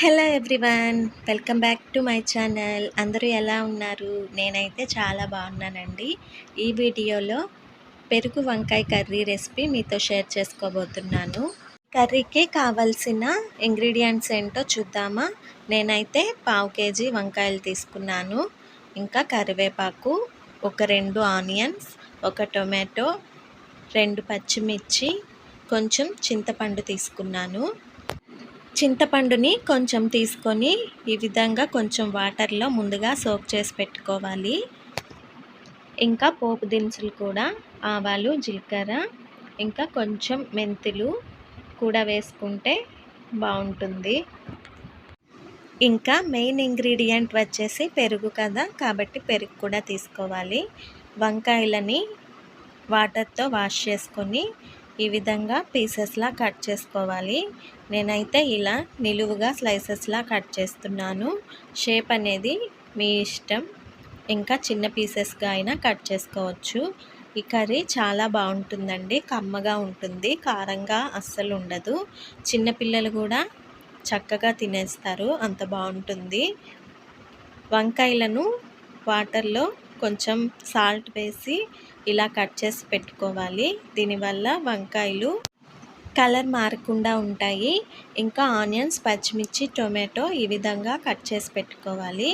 Hello everyone welcome back to my channel. అందరూ ఎలా ఉన్నారు? నేనైతే చాలా బాగున్నానండి. ఈ వీడియోలో పెరుగు వంకాయ కర్రీ రెసిపీ మీతో షేర్ చేసుకోబోతున్నాను. కర్రీకి కావలసిన ఇంగ్రీడియంట్స్ ఏంటో చూద్దామా? నేనైతే పావు కేజీ వంకాయలు తీసుకున్నాను. ఇంకా కరివేపాకు ఒక రెండు ఆనియన్స్ ఒక టొమాటో రెండు పచ్చిమిర్చి కొంచెం చింతపండు తీసుకున్నాను. చింతపండుని కొంచెం తీసుకొని ఈ విధంగా కొంచెం వాటర్లో ముందుగా సోక్ చేసి పెట్టుకోవాలి. ఇంకా పోపు దినుసులు కూడా ఆవాలు జీలకర్ర ఇంకా కొంచెం మెంతులు కూడా వేసుకుంటే బాగుంటుంది. ఇంకా మెయిన్ ఇంగ్రీడియంట్ వచ్చేసి పెరుగు కదా కాబట్టి పెరుగు కూడా తీసుకోవాలి. వంకాయలని వాటర్తో వాష్ చేసుకొని ఈ విధంగా పీసెస్లా కట్ చేసుకోవాలి. నేనైతే ఇలా నిలువుగా స్లైసెస్లా కట్ చేస్తున్నాను. షేప్ అనేది మీ ఇష్టం. ఇంకా చిన్న పీసెస్గా అయినా కట్ చేసుకోవచ్చు. ఈ కర్రీ చాలా బాగుంటుందండి. కమ్మగా ఉంటుంది. కారంగా అస్సలు ఉండదు. చిన్నపిల్లలు కూడా చక్కగా తినేస్తారు. అంత బాగుంటుంది. వంకాయలను వాటర్లో కొంచెం సాల్ట్ వేసి ఇలా కట్ చేసి పెట్టుకోవాలి. దీనివల్ల వంకాయలు కలర్ మారకుండా ఉంటాయి. ఇంకా ఆనియన్స్ పచ్చిమిర్చి టొమాటో ఈ విధంగా కట్ చేసి పెట్టుకోవాలి.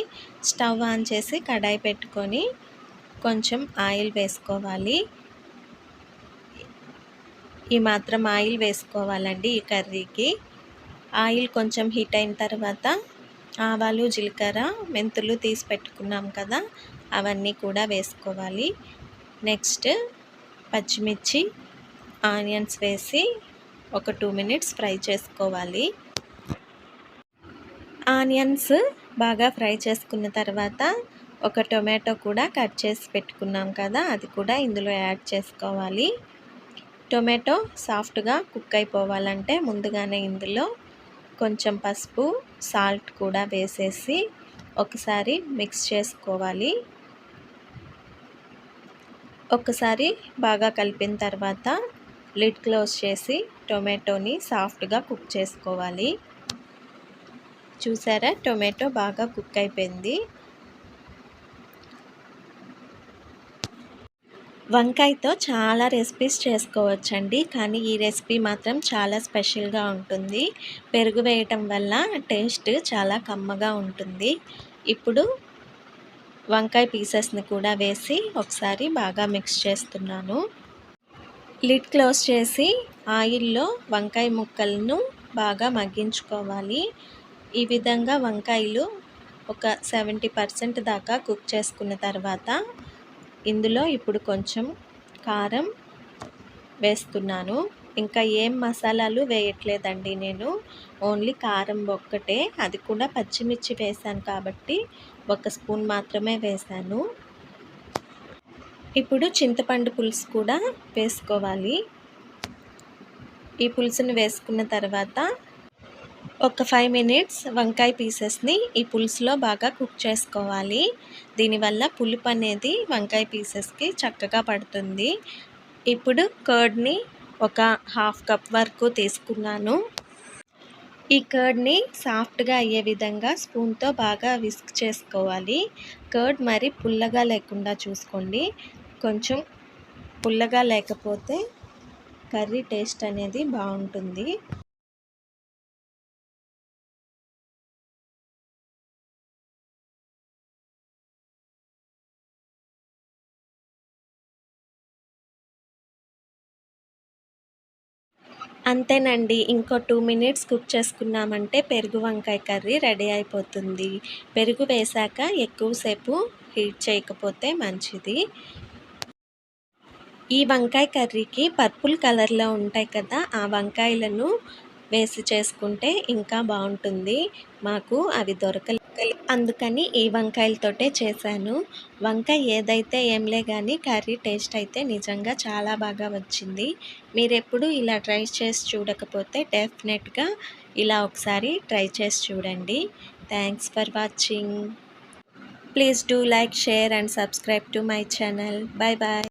స్టవ్ ఆన్ చేసి కడాయి పెట్టుకొని కొంచెం ఆయిల్ వేసుకోవాలి. ఈ మాత్రం ఆయిల్ వేసుకోవాలండి ఈ కర్రీకి. ఆయిల్ కొంచెం హీట్ అయిన తర్వాత ఆవాలు జీలకర్ర మెంతులు తీసి పెట్టుకున్నాం కదా అవన్నీ కూడా వేసుకోవాలి. నెక్స్ట్ పచ్చిమిర్చి ఆనియన్స్ వేసి ఒక టూ మినిట్స్ ఫ్రై చేసుకోవాలి. ఆనియన్స్ బాగా ఫ్రై చేసుకున్న తర్వాత ఒక టొమాటో కూడా కట్ చేసి పెట్టుకున్నాం కదా అది కూడా ఇందులో యాడ్ చేసుకోవాలి. టొమాటో సాఫ్ట్గా కుక్ అయిపోవాలంటే ముందుగానే ఇందులో కొంచెం పసుపు సాల్ట్ కూడా వేసేసి ఒకసారి మిక్స్ చేసుకోవాలి. ఒకసారి బాగా కలిపిన తర్వాత లిడ్ క్లోజ్ చేసి టొమాటోని సాఫ్ట్గా కుక్ చేసుకోవాలి. చూసారా? టొమాటో బాగా కుక్ అయిపోయింది. వంకాయతో చాలా రెసిపీస్ చేసుకోవచ్చండి. కానీ ఈ రెసిపీ మాత్రం చాలా స్పెషల్గా ఉంటుంది. పెరుగు వేయటం వల్ల టేస్ట్ చాలా కమ్మగా ఉంటుంది. ఇప్పుడు వంకాయ పీసెస్ని కూడా వేసి ఒకసారి బాగా మిక్స్ చేస్తున్నాను. లిడ్ క్లోజ్ చేసి ఆయిల్లో వంకాయ ముక్కలను బాగా మగ్గించుకోవాలి. ఈ విధంగా వంకాయలు ఒక సెవెంటీ పర్సెంట్ దాకా కుక్ చేసుకున్న తర్వాత ఇందులో ఇప్పుడు కొంచెం కారం వేస్తున్నాను. ఇంకా ఏం మసాలాలు వేయట్లేదండి నేను. ఓన్లీ కారం ఒక్కటే. అది కూడా పచ్చిమిర్చి వేసాను కాబట్టి ఒక స్పూన్ మాత్రమే వేసాను. ఇప్పుడు చింతపండు పులుసు కూడా వేసుకోవాలి. ఈ పులుసుని వేసుకున్న తర్వాత ఒక ఫైవ్ మినిట్స్ వంకాయ పీసెస్ని ఈ పులుసులో బాగా కుక్ చేసుకోవాలి. దీనివల్ల పులుపు అనేది వంకాయ పీసెస్కి చక్కగా పడుతుంది. ఇప్పుడు కర్డ్ని ఒక హాఫ్ కప్ వరకు తీసుకున్నాను. ఈ కర్డ్ని సాఫ్ట్గా అయ్యే విధంగా స్పూన్తో బాగా విస్క్ చేసుకోవాలి. కర్డ్ మరి పుల్లగా లేకుండా చూసుకోండి. కొంచెం పుల్లగా లేకపోతే కర్రీ టేస్ట్ అనేది బాగుంటుంది. అంతేనండి. ఇంకో టూ మినిట్స్ కుక్ చేసుకున్నామంటే పెరుగు వంకాయ కర్రీ రెడీ అయిపోతుంది. పెరుగు వేశాక ఎక్కువసేపు హీట్ చేయకపోతే మంచిది. ఈ వంకాయ కర్రీకి పర్పుల్ కలర్లో ఉంటాయి కదా ఆ వంకాయలను వేసి చేసుకుంటే ఇంకా బాగుంటుంది. మాకు అవి దొరకలేదు. అందుకని ఈ వంకాయలతోటే చేశాను. వంకాయ ఏదైతే ఏంలే కానీ కర్రీ టేస్ట్ అయితే నిజంగా చాలా బాగా వచ్చింది. మీరు ఎప్పుడు ఇలా ట్రై చేసి చూడకపోతే డెఫినెట్గా ఇలా ఒకసారి ట్రై చేసి చూడండి. Thanks for watching. Please do like share and subscribe to my channel. Bye bye.